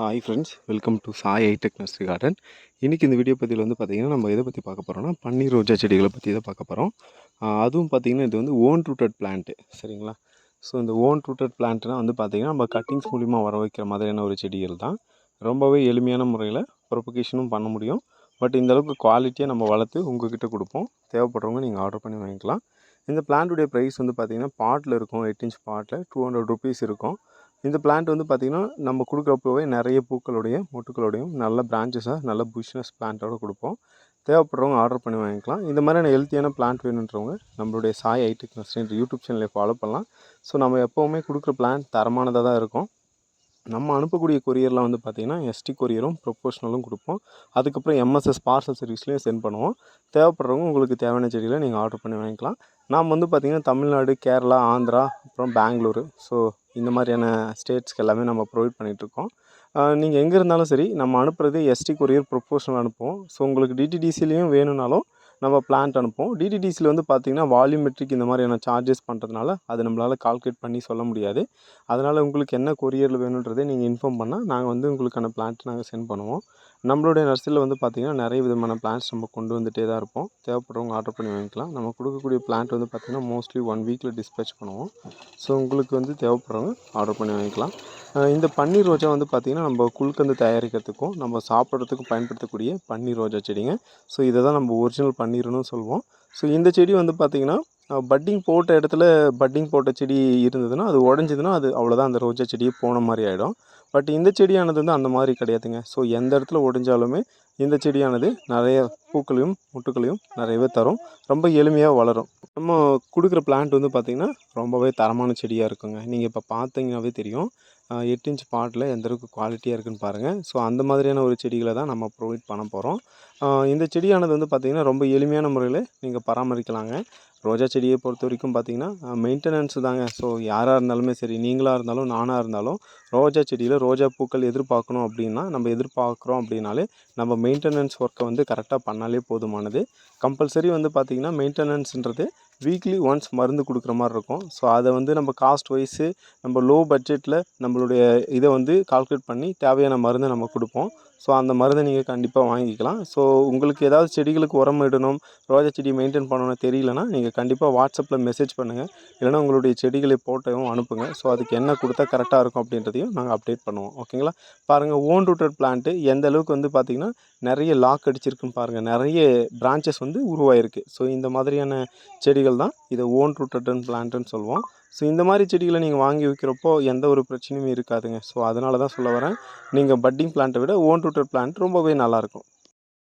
Hi friends welcome to Sai hi tech nursery garden இன்றைக்கி இந்த video பதிவில் வந்து பார்த்திங்கன்னா நம்ம எதை பற்றி பார்க்க போகிறோம்னா பன்னீர் ரோஜா செடிகளை பற்றி தான் பார்க்க போகிறோம் அதுவும் பார்த்திங்கன்னா இது வந்து ஓன் ரூட்டட் பிளான்ட்டு சரிங்களா? ஸோ இந்த ஓன் ரூட்டட் பிளான்ட்னா வந்து பார்த்திங்கன்னா நம்ம கட்டிங்ஸ் மூலிமா வர வைக்கிற மாதிரியான ஒரு செடிகள் தான். ரொம்பவே எளிமையான முறையில் ப்ரொபகேஷனும் பண்ண முடியும். பட் இந்த அளவுக்கு குவாலிட்டியாக நம்ம வளர்த்து உங்கள்கிட்ட கொடுப்போம். தேவைப்படுறவங்க நீங்கள் ஆர்டர் பண்ணி வாங்கிக்கலாம். இந்த பிளான்ட்டுடைய ப்ரைஸ் வந்து பார்த்திங்கன்னா பாட்டில் இருக்கும் eight inch bottle two hundred rupees இருக்கும். இந்த பிளான்ட் வந்து பார்த்திங்கன்னா நம்ம கொடுக்குறப்பவே நிறைய பூக்களுடைய மொட்டுக்களோடையும் நல்ல பிரான்ச்சஸாக நல்ல புஷ்னஸ் பிளான்ட்டோட கொடுப்போம். தேவைப்படுறவங்க ஆர்டர் பண்ணி வாங்கிக்கலாம். இந்த மாதிரியான ஹெல்த்தியான பிளான்ட் வேணுன்றவங்க நம்மளுடைய சாய் ஐடி நர்சரின்ற யூடியூப் சேனலை ஃபாலோ பண்ணலாம். ஸோ நம்ம எப்போவுமே கொடுக்குற பிளான் தரமானதாக தான் இருக்கும். நம்ம அனுப்பக்கூடிய கொரியரில் வந்து பார்த்திங்கன்னா எஸ்டி கொரியரும் ப்ரொபோஷனலும் கொடுப்போம். அதுக்கப்புறம் எம்எஸ்எஸ் பார்சல் சர்வீஸ்லேயும் சென்ட் பண்ணுவோம். தேவைப்படுறவங்க உங்களுக்கு தேவையான செடிகளை நீங்கள் ஆர்டர் பண்ணி வாங்கிக்கலாம். நாம் வந்து பார்த்திங்கன்னா தமிழ்நாடு கேரளா ஆந்திரா அப்புறம் பெங்களூரு. ஸோ இந்த மாதிரியான ஸ்டேட்ஸ்க்கு எல்லாமே நம்ம ப்ரொவைட் பண்ணிகிட்ருக்கோம் நீங்கள் எங்கே இருந்தாலும் சரி நம்ம அனுப்புகிறது எஸ்டி கொரியர் ப்ரொபோஷனல் அனுப்புவோம். ஸோ உங்களுக்கு டிடிடிசிலையும் வேணும்னாலும் நம்ம பிளான்ட் அனுப்புவோம். டிடிடிசியில் வந்து பார்த்திங்கன்னா வால்யூமெட்ரிக் இந்த மாதிரியான சார்ஜஸ் பண்ணுறதுனால அது நம்மளால் கால்குலேட் பண்ணி சொல்ல முடியாது. அதனால் உங்களுக்கு என்ன கொரியரில் வேணுன்றதை நீங்கள் இன்ஃபார்ம் பண்ணால் நாங்கள் வந்து உங்களுக்கான பிளான்ட் நாங்கள் சென்ட் பண்ணுவோம். நம்மளுடைய நர்சரியில் வந்து பார்த்திங்கன்னா நிறைய விதமான பிளான்ட்ஸ் நம்ம கொண்டு வந்துகிட்டே தான் இருப்போம். தேவைப்படுறவங்க ஆர்டர் பண்ணி வாங்கிக்கலாம். நம்ம கொடுக்கக்கூடிய பிளான்ட் வந்து பார்த்திங்கன்னா மோஸ்ட்லி ஒன் வீக்கில் டிஸ்பேச் பண்ணுவோம். ஸோ உங்களுக்கு வந்து தேவைப்படுறவங்க ஆர்டர் பண்ணி வாங்கிக்கலாம். இந்த பன்னீர் ரோஜா வந்து பார்த்திங்கன்னா நம்ம குழுக்கந்து தயாரிக்கிறதுக்கும் நம்ம சாப்பிட்றதுக்கும் பயன்படுத்தக்கூடிய பன்னீர் ரோஜா செடிங்க. ஸோ இதை தான் நம்ம ஒரிஜினல் பன்னீர்னு சொல்லுவோம் ஸோ இந்த செடி வந்து பார்த்திங்கன்னா பட்டிங் போட்ட இடத்துல பட்டிங் போட்ட செடி இருந்ததுன்னா அது உடஞ்சிதுன்னா அது அவ்வளோதான் அந்த ரோஜா செடியே போன மாதிரி ஆகிடும் பட் இந்த செடியானது வந்து அந்த மாதிரி கிடையாதுங்க. ஸோ எந்த இடத்துல ஒடிஞ்சாலுமே இந்த செடியானது நிறைய பூக்களையும் முட்டுக்களையும் நிறையவே தரும். ரொம்ப எளிமையாக வளரும். நம்ம கொடுக்குற பிளான்ட் வந்து பார்த்திங்கன்னா ரொம்பவே தரமான செடியாக இருக்குங்க. நீங்கள் இப்போ பார்த்தீங்கன்னாவே தெரியும். எட்டு இன்ச் பாட்டில் எந்த அளவுக்கு குவாலிட்டியாக இருக்குதுன்னு பாருங்கள் ஸோ அந்த மாதிரியான ஒரு செடிகளை தான் நம்ம ப்ரொவைட் பண்ண போகிறோம் இந்த செடியானது வந்து பார்த்திங்கன்னா ரொம்ப எளிமையான முறையில் நீங்கள் பராமரிக்கலாங்க. ரோஜா செடியை பொறுத்த வரைக்கும் பார்த்திங்கன்னா மெயின்டெனன்ஸ் தாங்க. ஸோ யாராக இருந்தாலுமே சரி நீங்களாக இருந்தாலும் நானாக இருந்தாலும் ரோஜா செடியில் ரோஜா பூக்கள் எதிர்பார்க்கணும் அப்படின்னா நம்ம எதிர்பார்க்குறோம் அப்படின்னாலே நம்ம மெயின்டெனன்ஸ் ஒர்க்கை வந்து கரெக்டாக பண்ணாலே போதுமானது. கம்பல்சரி வந்து பார்த்திங்கன்னா மெயின்டெனன்ஸுன்றது வீக்லி ஒன்ஸ் மருந்து கொடுக்குற மாதிரி இருக்கும். ஸோ அதை வந்து நம்ம காஸ்ட் வைஸு நம்ம லோ பட்ஜெட்டில் நம்மளுடைய இதை வந்து கால்குலேட் பண்ணி தேவையான மருந்தை நம்ம கொடுப்போம். ஸோ அந்த மருந்தை நீங்கள் கண்டிப்பாக வாங்கிக்கலாம். ஸோ உங்களுக்கு ஏதாவது செடிகளுக்கு உரம் இடணும் ரோஜா செடி மெயின்டைன் பண்ணணும் தெரியலனா நீங்கள் கண்டிப்பாக வாட்ஸ்அப்பில் மெசேஜ் பண்ணுங்கள் இல்லைனா உங்களுடைய செடிகளை போட்டோவும் அனுப்புங்க. ஸோ அதுக்கு என்ன கொடுத்தா கரெக்டாக இருக்கும் அப்படின்றதையும் நாங்கள் அப்டேட் பண்ணுவோம். ஓகேங்களா பாருங்கள் ஓன் ரூட்டட் பிளான்ட்டு எந்த அளவுக்கு வந்து பார்த்திங்கன்னா நிறைய லாக் அடிச்சிருக்குன்னு பாருங்கள் நிறைய பிரான்ச்சஸ் வந்து உருவாயிருக்கு. ஸோ இந்த மாதிரியான செடிகள் தான் இதை ஓன் ரூட்டட் பிளான்ட்டுன்னு சொல்லுவோம். ஸோ இந்த மாதிரி செடிகளை நீங்கள் வாங்கி வைக்கிறப்போ எந்த ஒரு பிரச்சனையும் இருக்காதுங்க. ஸோ அதனால தான் சொல்ல வரேன். நீங்கள் பட்டிங் பிளான்ட்டை விட ஓன் ரூட்டட் பிளான்ட் ரொம்பவே நல்லாயிருக்கும்